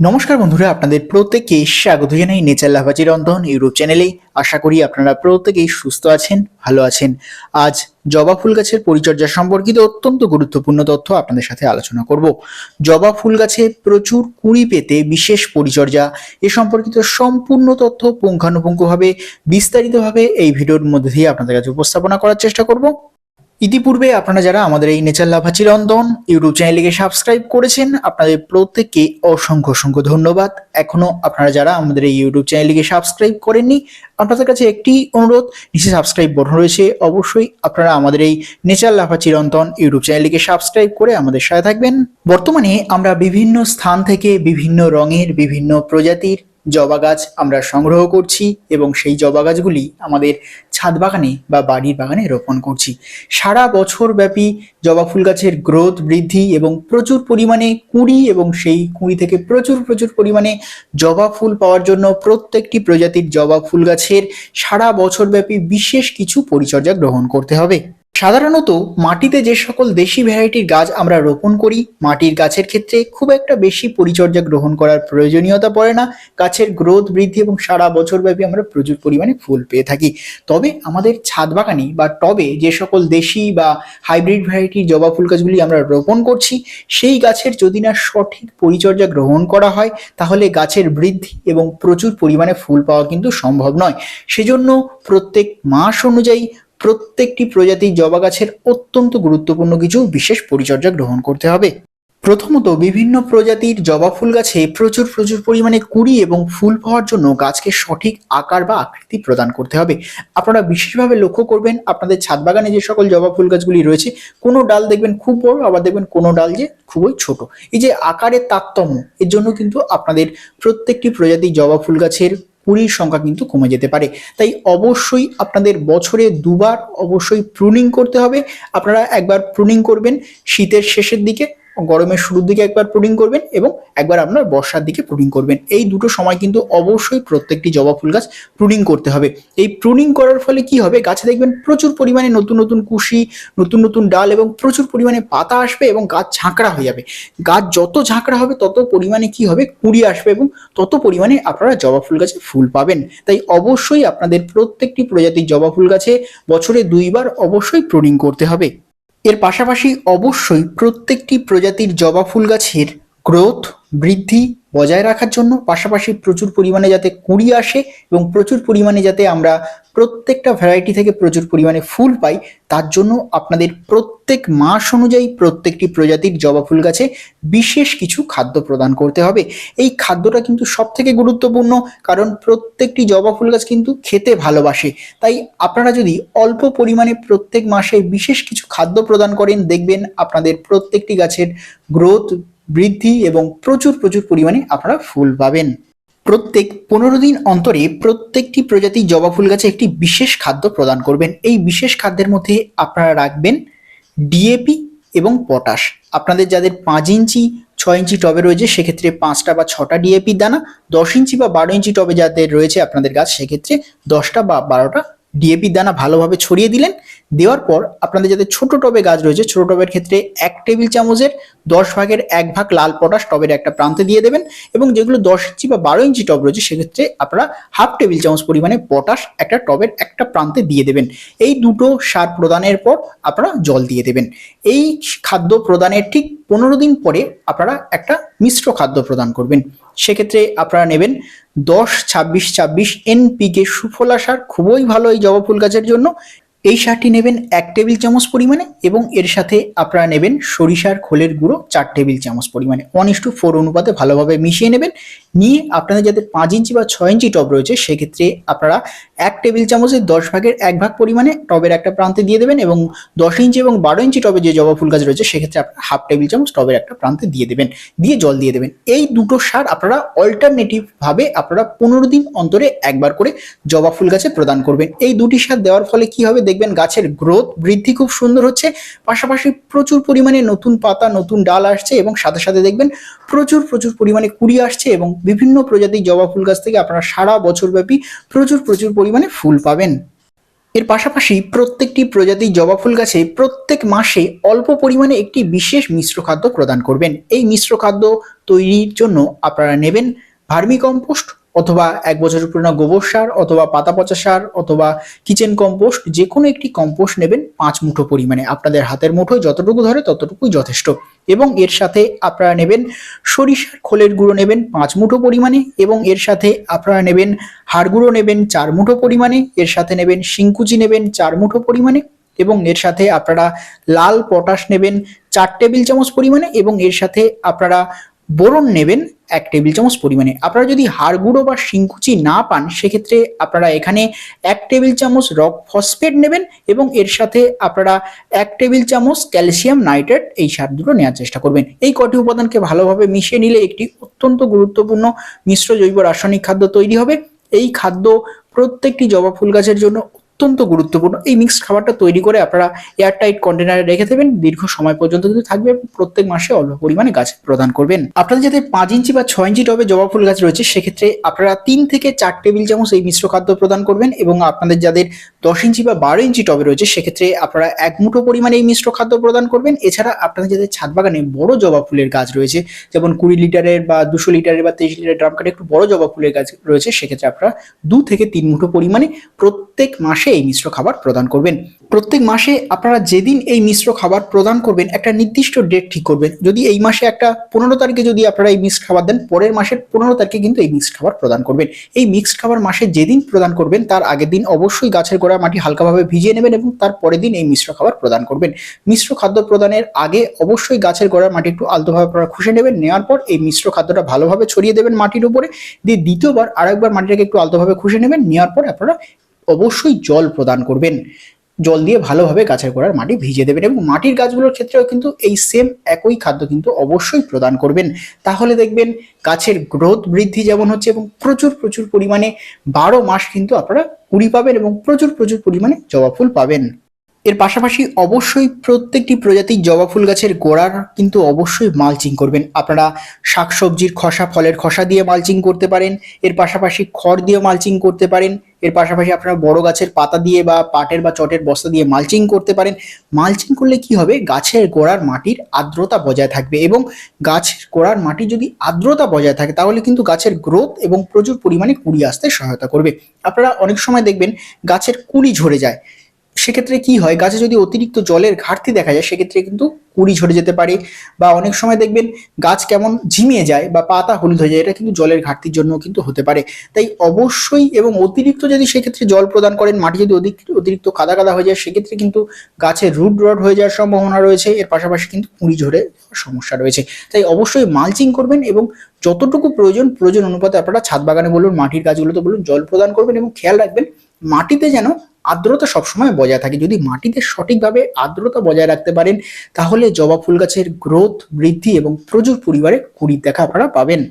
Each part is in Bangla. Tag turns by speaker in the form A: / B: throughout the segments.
A: নমস্কার বন্ধুরা, আপনাদের প্রত্যেককে স্বাগত জানাই নেচার লাভাজি রন্ধন ইউটিউব চ্যানেলে। আশা করি আপনারা প্রত্যেকেই সুস্থ আছেন, ভালো আছেন। আজ জবা ফুল গাছের পরিচর্যা সম্পর্কিত অত্যন্ত গুরুত্বপূর্ণ তথ্য আপনাদের সাথে আলোচনা করব। জবা ফুল গাছে প্রচুর কুড়ি পেতে বিশেষ পরিচর্যা, এ সম্পর্কিত সম্পূর্ণ তথ্য পুঙ্খানুপুঙ্খভাবে বিস্তারিতভাবে এই ভিডিওর মধ্যে দিয়ে আপনাদের কাছে উপস্থাপনা করার চেষ্টা করব। ইতিপূর্বে আপনারা যারা আমাদের এই নেচার লাভাচি রন্ধন ইউটিউব চ্যানেলকে সাবস্ক্রাইব করেছেন, আপনাদের প্রত্যেককে অসংখ্য অসংখ্য ধন্যবাদ। এখনও আপনারা যারা আমাদের এই ইউটিউব চ্যানেলকে সাবস্ক্রাইব করেননি, আপনাদের কাছে একটি অনুরোধ, নিচে সাবস্ক্রাইব বটন রয়েছে অবশ্যই আপনারা আমাদের এই নেচার লাফা চিরন্তন ইউটিউব চ্যানেলটিকে সাবস্ক্রাইব করে আমাদের সাথে থাকবেন। বর্তমানে আমরা বিভিন্ন স্থান থেকে বিভিন্ন রঙের বিভিন্ন প্রজাতির জবা গাছ আমরা সংগ্রহ করছি এবং সেই জবা গাছগুলি আমাদের ছাদ বাগানে বা বাড়ির বাগানে রোপণ করছি। সারা বছর ব্যাপী জবা ফুল গাছের গ্রোথ বৃদ্ধি এবং প্রচুর পরিমাণে কুঁড়ি এবং সেই কুঁড়ি থেকে প্রচুর প্রচুর পরিমাণে জবা ফুল পাওয়ার জন্য প্রত্যেকটি প্রজাতির জবা ফুল গাছের সারা বছর ব্যাপী বিশেষ কিছু পরিচর্যা গ্রহণ করতে হবে। সাধারণত মাটিতে যে সকল দেশি ভ্যারাইটির গাছ আমরা রোপণ করি, মাটির গাছের ক্ষেত্রে খুব একটা বেশি পরিচর্যা গ্রহণ করার প্রয়োজনীয়তা পড়ে না। গাছের গ্রোথ বৃদ্ধি এবং সারা বছর ব্যাপী আমরা প্রচুর পরিমাণে ফুল পেয়ে থাকি। তবে আমাদের ছাদ বাগানে বা টবে যে সকল দেশি বা হাইব্রিড ভ্যারাইটির জবা ফুল গাছগুলি আমরা রোপণ করছি, সেই গাছের যদি না সঠিক পরিচর্যা গ্রহণ করা হয়, তাহলে গাছের বৃদ্ধি এবং প্রচুর পরিমাণে ফুল পাওয়া কিন্তু সম্ভব নয়। সেজন্য প্রত্যেক মাস অনুযায়ী প্রত্যেকটি প্রজাতির জবা গাছের অত্যন্ত গুরুত্বপূর্ণ কিছু বিশেষ পরিচর্যা গ্রহণ করতে হবে। প্রথমত, বিভিন্ন প্রজাতির জবা ফুল গাছে প্রচুর প্রচুর পরিমাণে কুড়ি এবং ফুল পাওয়ার জন্য গাছকে সঠিক আকার বা আকৃতি প্রদান করতে হবে। আপনারা বিশেষভাবে লক্ষ্য করবেন, আপনাদের ছাদ বাগানে যে সকল জবা ফুল গাছগুলি রয়েছে, কোনো ডাল দেখবেন খুব বড়, আবার দেখবেন কোনো ডাল যে খুবই ছোট। এই যে আকারের তারতম্য, এর জন্য কিন্তু আপনাদের প্রত্যেকটি প্রজাতির জবা ফুল গাছের কুড়ির সংখ্যা কিন্তু কমে যেতে পারে। তাই অবশ্যই আপনাদের বছরে দুবার অবশ্যই প্রুনিং করতে হবে। আপনারা একবার প্রুনিং করবেন শীতের শেষের দিকে। গরমের শুরুর দিকে একবার প্রুনিং করবেন এবং একবার আপনার বর্ষার দিকে প্রুনিং করবেন। এই দুটো সময় কিন্তু অবশ্যই প্রত্যেকটি জবা ফুল গাছ প্রুনিং করতে হবে। এই প্রুনিং করার ফলে কি হবে? গাছে দেখবেন প্রচুর পরিমাণে নতুন নতুন কুশি, নতুন নতুন ডাল এবং প্রচুর পরিমাণে পাতা আসবে এবং গাছ ঝাঁকড়া হয়ে যাবে। গাছ যত ঝাঁকড়া হবে তত পরিমাণে কি হবে? কুড়ি আসবে এবং তত পরিমাণে আপনারা জবা ফুল গাছে ফুল পাবেন। তাই অবশ্যই আপনাদের প্রত্যেকটি প্রজাতির জবা ফুল গাছে বছরে দুইবার অবশ্যই প্রুনিং করতে হবে। এর পাশাপাশি অবশ্যই প্রত্যেকটি প্রজাতির জবা ফুল গাছের গ্রোথ বৃদ্ধি বজায় রাখার জন্য, পাশাপাশি প্রচুর পরিমাণে যাতে কুড়ি আসে এবং প্রচুর পরিমাণে যাতে আমরা প্রত্যেকটা ভ্যারাইটি থেকে প্রচুর পরিমাণে ফুল পাই, তার জন্য আপনাদের প্রত্যেক মাস অনুযায়ী প্রত্যেকটি প্রজাতির জবা ফুল গাছে বিশেষ কিছু খাদ্য প্রদান করতে হবে। এই খাদ্যটা কিন্তু সব থেকে গুরুত্বপূর্ণ, কারণ প্রত্যেকটি জবা ফুল গাছ কিন্তু খেতে ভালোবাসে। তাই আপনারা যদি অল্প পরিমাণে প্রত্যেক মাসে বিশেষ কিছু খাদ্য প্রদান করেন, দেখবেন আপনাদের প্রত্যেকটি গাছের গ্রোথ বৃদ্ধি এবং প্রচুর প্রচুর পরিমাণে আপনারা ফুল পাবেন। প্রত্যেক পনেরো দিন অন্তরে প্রত্যেকটি প্রজাতি জবা ফুল গাছে একটি বিশেষ খাদ্য প্রদান করবেন। এই বিশেষ খাদ্যের মধ্যে আপনারা রাখবেন ডিএপি এবং পটাশ। আপনাদের যাদের পাঁচ ইঞ্চি, ছয় ইঞ্চি টবে রয়েছে, সেক্ষেত্রে পাঁচটা বা ছটা ডিএপি দানা, দশ ইঞ্চি বা বারো ইঞ্চি টবে যাদের রয়েছে আপনাদের গাছ, সেক্ষেত্রে দশটা বা বারোটা ডিএপি দানা ভালোভাবে ছড়িয়ে দিলেন। দেওয়ার পর আপনাদের যাদের ছোট টবে গাছ রয়েছে, ছোট টবের ক্ষেত্রে এক টেবিল চামচের দশ ভাগের এক ভাগ লাল পটাশ টবের একটা প্রান্তে দিয়ে দেবেন এবং যেগুলো দশ ইঞ্চি বা বারো ইঞ্চি টব রয়েছে, সেক্ষেত্রে আপনারা হাফ টেবিল চামচ পরিমাণে পটাশ একটা টবের একটা প্রান্তে দিয়ে দেবেন। এই দুটো সার প্রদানের পর আপনারা জল দিয়ে দেবেন। এই খাদ্য প্রদানের ঠিক পনেরো দিন পরে আপনারা একটা মিশ্র খাদ্য প্রদান করবেন। সেক্ষেত্রে আপনারা নেবেন দশ ছাব্বিশ ছাব্বিশ এনপিকে সুফলা সার। খুবই ভালো এই জবা ফুল গাছের জন্য। এই সারটি নেবেন এক টেবিল চামচ পরিমাণে এবং এর সাথে আপনারা নেবেন সরিষার খোলের গুঁড়ো চার টেবিল চামচ পরিমাণে। ওয়ান ইস টু ফোর অনুপাতে ভালোভাবে মিশিয়ে নেবেন। নিয়ে আপনাদের যাদের পাঁচ ইঞ্চি বা ছয় ইঞ্চি টব রয়েছে, সেক্ষেত্রে আপনারা এক টেবিল চামচের দশ ভাগের এক ভাগ পরিমাণে টবের একটা প্রান্তে দিয়ে দেবেন এবং দশ ইঞ্চি এবং বারো ইঞ্চি টবে যে জবা ফুল গাছ রয়েছে, সেক্ষেত্রে আপনারা হাফ টেবিল চামচ টবের একটা প্রান্তে দিয়ে দেবেন। দিয়ে জল দিয়ে দেবেন। এই দুটো সার আপনারা অল্টারনেটিভ ভাবে আপনারা পনেরো দিন অন্তরে একবার করে জবা ফুল গাছে প্রদান করবেন। এই দুটি সার দেওয়ার ফলে কি হবে? দেখবেন গাছের গ্রোথ বৃদ্ধি খুব সুন্দর হচ্ছে, পাশাপাশি প্রচুর পরিমাণে নতুন পাতা, নতুন ডাল আসছে এবং সাথে সাথে দেখবেন প্রচুর প্রচুর পরিমাণে কুড়ি আসছে এবং বিভিন্ন প্রজাতির জবা ফুল গাছ থেকে আপনারা সারা বছর ব্যাপী প্রচুর প্রচুর পরিমাণে ফুল পাবেন। এর পাশাপাশি প্রত্যেকটি প্রজাতির জবা ফুল গাছে প্রত্যেক মাসে অল্প পরিমাণে একটি বিশেষ মিশ্র খাদ্য প্রদান করবেন। এই মিশ্র খাদ্য তৈরির জন্য আপনারা নেবেন ভার্মি কম্পোস্ট অথবা এক বছরের পুরনো গোবর সার অথবা পাতা পচা সার অথবা কিচেন কম্পোস্ট যে কোনো একটি কম্পোস্ট নেবেন পাঁচ মুঠো পরিমাণে। আপনাদের হাতের মুঠোয় যতটুকু ধরে ততটুকুই যথেষ্ট। এবং এর সাথে আপনারা নেবেন সরিষার খোলের গুঁড়ো নেবেন পাঁচ মুঠো পরিমাণে এবং এর সাথে আপনারা নেবেন হাড় গুঁড়ো নেবেন চার মুঠো পরিমাণে, এর সাথে নেবেন শিংকুচি নেবেন চার মুঠো পরিমাণে এবং এর সাথে আপনারা লাল পটাশ নেবেন চার টেবিল চামচ পরিমাণে এবং এর সাথে আপনারা বোরন নেবেন এক টেবিল চামচ পরিমাণে। আপনারা যদি হাড় গুঁড়ো বা শিংকুচি না পান, সেক্ষেত্রে আপনারা এখানে এক টেবিল চামচ রক ফসফেট নেবেন এবং এর সাথে আপনারা এক টেবিল চামচ ক্যালসিয়াম নাইট্রেট এই সার দুটো নেওয়ার চেষ্টা করবেন। এই কটি উপাদানকে ভালোভাবে মিশিয়ে নিলে একটি অত্যন্ত গুরুত্বপূর্ণ মিশ্র জৈব রাসায়নিক খাদ্য তৈরি হবে। এই খাদ্য প্রত্যেকটি জবা ফুল গাছের জন্য অত্যন্ত গুরুত্বপূর্ণ। এই মিক্সড খাবারটা তৈরি করে আপনারা এয়ারটাইট কন্টেনারে রেখে দেবেন। দীর্ঘ সময় পর্যন্ত কিন্তু থাকবে প্রত্যেক মাসে অল্প পরিমাণে গাছ প্রদান করবেন। আপনাদের যাতে পাঁচ ইঞ্চি বা ছয় ইঞ্চি টবে জবা ফুল গাছ রয়েছে, সেক্ষেত্রে আপনারা তিন থেকে চার টেবিল চামচ এই মিশ্র খাদ্য প্রদান করবেন এবং আপনাদের যাদের দশ ইঞ্চি বা বারো ইঞ্চি টবে রয়েছে, সেক্ষেত্রে আপনারা এক মুঠো পরিমাণে এই মিশ্র খাদ্য প্রদান করবেন। এছাড়া আপনাদের যাদের ছাদ বাগানে বড় জবা ফুলের গাছ রয়েছে, যেমন কুড়ি লিটারের বা দুশো লিটারের বা তেইশ লিটারের ড্রাম কাটে একটু বড় জবা ফুলের গাছ রয়েছে, সেক্ষেত্রে আপনারা দু থেকে তিন মুঠো পরিমাণে প্রত্যেক মাসে এই মিশ্র খাবার প্রদান করবেন। প্রত্যেক মাসে আপনারা যেদিন এই মিশ্র খাবার প্রদান করবেন, একটা নির্দিষ্ট ডেট ঠিক করবেন। যদি এই মাসে একটা পনেরো তারিখে যদি আপনারা এই মিক্সড খাবার দেন, পরের মাসের পনেরো তারিখে কিন্তু এই মিক্সড খাবার প্রদান করবেন। এই মিক্সড খাবার মাসে যেদিন প্রদান করবেন, তার আগের দিন অবশ্যই গাছের গোড়া মাটি হালকাভাবে ভিজিয়ে নেবেন এবং তার পরের দিন এই মিশ্র খাবার প্রদান করবেন। মিশ্র খাদ্য প্রদানের আগে অবশ্যই গাছের গোড়ার মাটি একটু আলতোভাবে আপনারা খুশে নেবেন, নেওয়ার পর এই মিশ্র খাদ্যটা ভালোভাবে ছড়িয়ে দেবেন মাটির উপরে। দিয়ে দ্বিতীয়বার আরেকবার মাটিটাকে একটু আলতোভাবে খুশে নেবেন, নেওয়ার পর আপনারা অবশ্যই জল প্রদান করবেন। জল দিয়ে ভালোভাবে গাছের গোড়ার মাটি ভিজিয়ে দেবেন এবং মাটির গাছগুলোর ক্ষেত্রেও কিন্তু এই সেম একই খাদ্য কিন্তু অবশ্যই প্রদান করবেন। তাহলে দেখবেন গাছের গ্রোথ বৃদ্ধি যেমন হচ্ছে এবং প্রচুর প্রচুর পরিমাণে বারো মাস কিন্তু আপনারা কুড়ি পাবেন এবং প্রচুর প্রচুর পরিমাণে জবা ফুল পাবেন। এর পাশাপাশি অবশ্যই প্রত্যেকটি প্রজাতির জবা ফুল গাছের গোড়ার কিন্তু অবশ্যই মালচিং করবেন। আপনারা শাকসবজির খসা, ফলের খসা দিয়ে মালচিং করতে পারেন। এর পাশাপাশি খড় দিয়ে মালচিং করতে পারেন। এর পাশাপাশি আপনারা বড় গাছের পাতা দিয়ে বা পাটের বা চটের বস্তা দিয়ে মালচিং করতে পারেন। মালচিং করলে কি হবে? গাছের গোড়ার মাটির আর্দ্রতা বজায় থাকবে এবং গাছের গোড়ার মাটি যদি আর্দ্রতা বজায় থাকে, তাহলে কিন্তু গাছের গ্রোথ এবং প্রচুর পরিমাণে কুড়ি আসতে সহায়তা করবে। আপনারা অনেক সময় দেখবেন গাছের কুড়ি ঝরে যায়। সেক্ষেত্রে কি হয়? গাছে যদি অতিরিক্ত জলের ঘাটতি দেখা যায়, সেক্ষেত্রে কিন্তু কুড়ি ঝরে যেতে পারে বা অনেক সময় দেখবেন গাছ কেমন ঝিমিয়ে যায় বা পাতা হলুদ হয়ে যায়, এটা কিন্তু জলের ঘাটতির জন্য কিন্তু হতে পারে। তাই অবশ্যই এবং অতিরিক্ত যদি সেক্ষেত্রে জল প্রদান করেন, মাটি যদি অতিরিক্ত কাদা কাদা হয়ে যায়, সেক্ষেত্রে কিন্তু গাছের রুট রড হয়ে যাওয়ার সম্ভাবনা রয়েছে। এর পাশাপাশি কিন্তু কুড়ি ঝরে সমস্যা রয়েছে। তাই অবশ্যই মালচিং করবেন এবং যতটুকু প্রয়োজন প্রয়োজন অনুপাতে আপনারা ছাদ বাগানে বলুন, মাটির গাছগুলোতে বলুন, জল প্রদান করবেন এবং খেয়াল রাখবেন মাটিতে যেন আর্দ্রতা সবসময় বজায় থাকে। যদি মাটিতে সঠিকভাবে আর্দ্রতা বজায় রাখতে পারেন, তাহলে জবা ফুল গাছের গ্রোথ বৃদ্ধি এবং প্রচুর পরিবারে কুড়ির দেখা আপনারা পাবেন।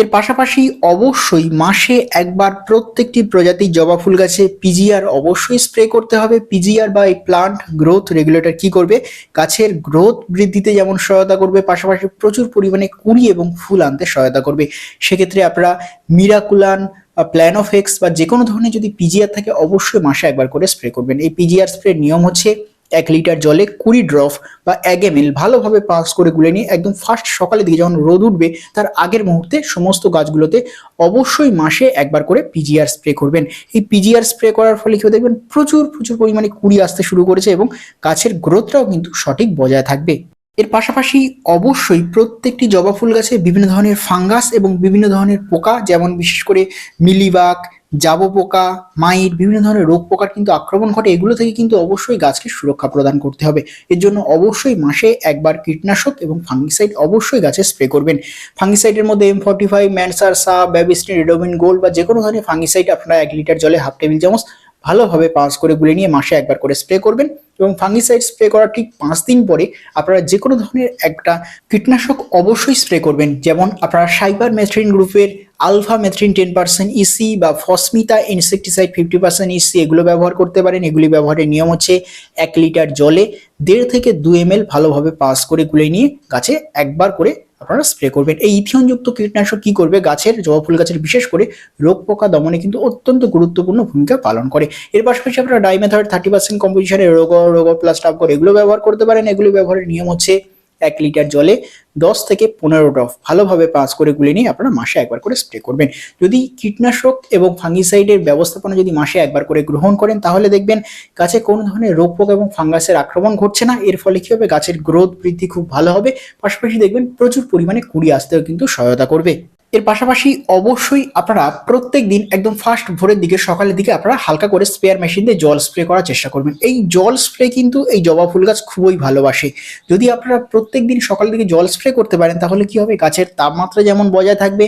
A: এর পাশাপাশি অবশ্যই মাসে একবার প্রত্যেকটি প্রজাতির জবা ফুল গাছে পিজিআর অবশ্যই স্প্রে করতে হবে। পিজিআর বা এই প্লান্ট গ্রোথ রেগুলেটর কি করবে? গাছের গ্রোথ বৃদ্ধিতে যেমন সহায়তা করবে, পাশাপাশি প্রচুর পরিমাণে কুড়ি এবং ফুল আনতে সহায়তা করবে। সেক্ষেত্রে আপনারা মিরাকুলান প্ল্যান অফ এক্স বা যে কোনো ধরনের যদি পিজিআর থাকে, অবশ্যই মাসে একবার করে স্প্রে করবেন। এই পিজিআর স্প্রে নিয়ম হচ্ছে এক লিটার জলে কুড়ি ড্রপ বা এক এম এল ভালোভাবে পাস করে গুলে নিয়ে একদম ফার্স্ট সকালের দিকে যখন রোদ উঠবে, তার আগের মুহূর্তে সমস্ত গাছগুলোতে অবশ্যই মাসে একবার করে পিজিআর স্প্রে করবেন। এই পিজিআর স্প্রে করার ফলে কেউ দেখবেন, প্রচুর প্রচুর পরিমাণে কুড়ি আসতে শুরু করেছে এবং গাছের গ্রোথটাও কিন্তু সঠিক বজায় থাকবে। এর পাশাপাশি অবশ্যই প্রত্যেকটি জবা ফুল গাছে বিভিন্ন ধরনের ফাঙ্গাস এবং বিভিন্ন ধরনের পোকা, যেমন বিশেষ করে মিলিবাগ জাবো পোকা মাইট, বিভিন্ন ধরনের রোগ পোকার কিন্তু আক্রমণ ঘটে। এগুলো থেকে কিন্তু অবশ্যই গাছকে সুরক্ষা প্রদান করতে হবে। এর জন্য অবশ্যই মাসে একবার কীটনাশক এবং ফাঙ্গিসাইড অবশ্যই গাছে স্প্রে করবেন। ফাঙ্গিসাইডের মধ্যে এম ফর্টি ফাইভ ম্যানসার সা ব্যাবিস্টিন রেডোমিন গোল্ড বা যে কোনো ধরনের ফাঙ্গিসাইড আপনারা এক লিটার জলে হাফ টেবিল চামচ ভালোভাবে পাস করে গুলে নিয়ে মাসে একবার করে স্প্রে করবেন এবং ফাঙ্গিসাইড স্প্রে করার ঠিক পাঁচ দিন পরে আপনারা যে কোনো ধরনের একটা কীটনাশক অবশ্যই স্প্রে করবেন। যেমন আপনারা সাইবার মেথ্রিন গ্রুপের alphamethrin ten percent EC বা ফসমিতা ইনসেকটিসাইড ফিফটি পার্সেন্ট ইসি এগুলো ব্যবহার করতে পারেন। এগুলি ব্যবহারের নিয়ম হচ্ছে এক লিটার জলে দেড় থেকে দু এম ভালোভাবে পাস করে গুলে নিয়ে গাছে একবার করে আপনারা স্প্রে করবেন। এই ইথিয়নযুক্ত কীটনাশক কি করবে? গাছের, জবা ফুল গাছের বিশেষ করে রোগ পোকা দমনে কিন্তু অত্যন্ত গুরুত্বপূর্ণ ভূমিকা পালন করে। এর পাশাপাশি আপনারা ডাইমেথড থার্টি পার্সেন্ট কম্পোজিশনের রোগ রোগ প্লাস টাপ করে এগুলো ব্যবহার করতে পারেন। এগুলো ব্যবহারের নিয়ম হচ্ছে এক লিটার জলে দশ থেকে পনেরো ড্রপ ভালোভাবে পাঁচ করে গুলে নিয়ে আপনারা মাসে একবার করে স্প্রে করবেন। যদি কীটনাশক এবং ফাঙ্গিসাইডের ব্যবস্থাপনা যদি মাসে একবার করে গ্রহণ করেন, তাহলে দেখবেন গাছে কোনো ধরনের রোগ পোক এবং ফাঙ্গাসের আক্রমণ ঘটছে না। এর ফলে কী হবে? গাছের গ্রোথ বৃদ্ধি খুব ভালো হবে। পাশাপাশি দেখবেন প্রচুর পরিমাণে কুড়ি আসতেও কিন্তু সহায়তা করবে। এর পাশাপাশি অবশ্যই আপনারা প্রত্যেক দিন একদম ফার্স্ট ভোরের দিকে, সকালের দিকে আপনারা হালকা করে স্প্রেয়ার মেশিন দিয়ে জল স্প্রে করার চেষ্টা করবেন। এই জল স্প্রে কিন্তু এই জবা ফুল গাছ খুবই ভালোবাসে। যদি আপনারা প্রত্যেক দিন সকালের দিকে জল স্প্রে করতে পারেন, তাহলে কি হবে? গাছের তাপমাত্রা যেমন বজায় থাকবে,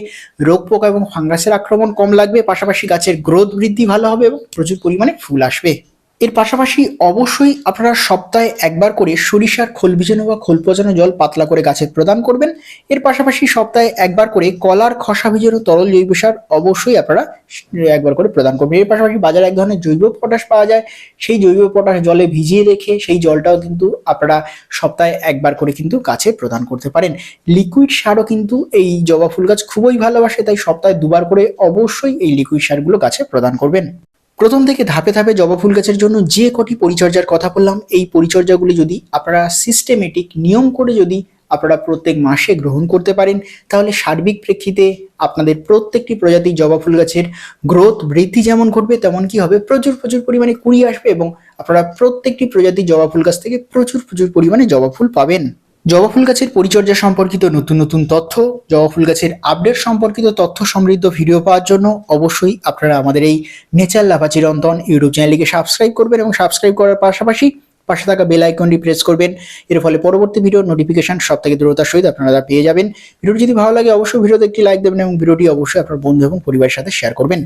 A: রোগ পোকা এবং ফাঙ্গাসের আক্রমণ কম লাগবে, পাশাপাশি গাছের গ্রোথ বৃদ্ধি ভালো হবে এবং প্রচুর পরিমাণে ফুল আসবে। এর পাশাপাশি অবশ্যই আপনারা সপ্তাহে একবার করে সরিষার খোল ভিজানো বা খোল পচানো জল পাতলা করে গাছে প্রদান করবেন। এর পাশাপাশি সপ্তাহে একবার করে কলার খসা ভিজানো তরল জৈব সার অবশ্যই আপনারা একবার করে প্রদান করবেন। এর পাশাপাশি বাজারে এক ধরনের জৈব পটাশ পাওয়া যায়। সেই জৈব পটাশ জলে ভিজিয়ে রেখে সেই জলটাও কিন্তু আপনারা সপ্তাহে একবার করে কিন্তু গাছে প্রদান করতে পারেন। লিকুইড সারও কিন্তু এই জবা ফুল গাছ খুবই ভালোবাসে, তাই সপ্তাহে দুবার করে অবশ্যই এই লিকুইড সারগুলো গাছে প্রদান করবেন। প্রথম থেকে ধাপে ধাপে জবা ফুল গাছের জন্য যে কটি পরিচর্যার কথা বললাম, এই পরিচর্যাগুলি যদি আপনারা সিস্টেমেটিক নিয়ম করে যদি আপনারা প্রত্যেক মাসে গ্রহণ করতে পারেন, তাহলে সার্বিক প্রেক্ষিতে আপনাদের প্রত্যেকটি প্রজাতির জবা ফুল গাছের গ্রোথ বৃদ্ধি যেমন ঘটবে, তেমন কি হবে? প্রচুর প্রচুর পরিমাণে কুড়ি আসবে এবং আপনারা প্রত্যেকটি প্রজাতির জবা ফুল গাছ থেকে প্রচুর প্রচুর পরিমাণে জবা ফুল পাবেন। জবা ফুল গাছের পরিচর্যা সম্পর্কিত নতুন নতুন তথ্য, জবা ফুল গাছের আপডেট সম্পর্কিত তথ্য সমৃদ্ধ ভিডিও পাওয়ার জন্য অবশ্যই আপনারা আমাদের এই নেচার লাভা চিরন্তন ইউটিউব চ্যানেলটিকে সাবস্ক্রাইব করবেন এবং সাবস্ক্রাইব করার পাশাপাশি পাশে থাকা বেল আইকনটি প্রেস করবেন। এর ফলে পরবর্তী ভিডিও নোটিফিকেশন সব থেকে দ্রুততার সহিত আপনারা পেয়ে যাবেন। ভিডিওটি যদি ভালো লাগে, অবশ্যই ভিডিওতে একটি লাইক দেবেন এবং ভিডিওটি অবশ্যই আপনার বন্ধু এবং পরিবারের সাথে শেয়ার করবেন।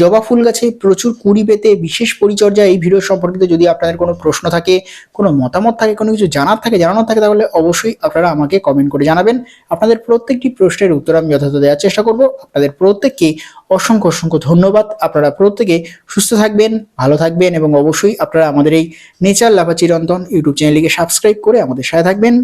A: জবা ফুল গাছে প্রচুর কুড়ি পেতে বিশেষ পরিচর্যা এই ভিডিও সম্পর্কিত যদি আপনাদের কোনো প্রশ্ন থাকে, কোনো মতামত থাকে, কোনো কিছু জানার থাকে, জানানোর থাকে, তাহলে অবশ্যই আপনারা আমাকে কমেন্ট করে জানাবেন। আপনাদের প্রত্যেকটি প্রশ্নের উত্তর আমি যথাযথ দেওয়ার চেষ্টা করব। আপনাদের প্রত্যেককে অসংখ্য অসংখ্য ধন্যবাদ। আপনারা প্রত্যেকে সুস্থ থাকবেন, ভালো থাকবেন এবং অবশ্যই আপনারা আমাদের এই নেচার লাভা চিরন্তন ইউটিউব চ্যানেলটিকে সাবস্ক্রাইব করে আমাদের সাথে থাকবেন।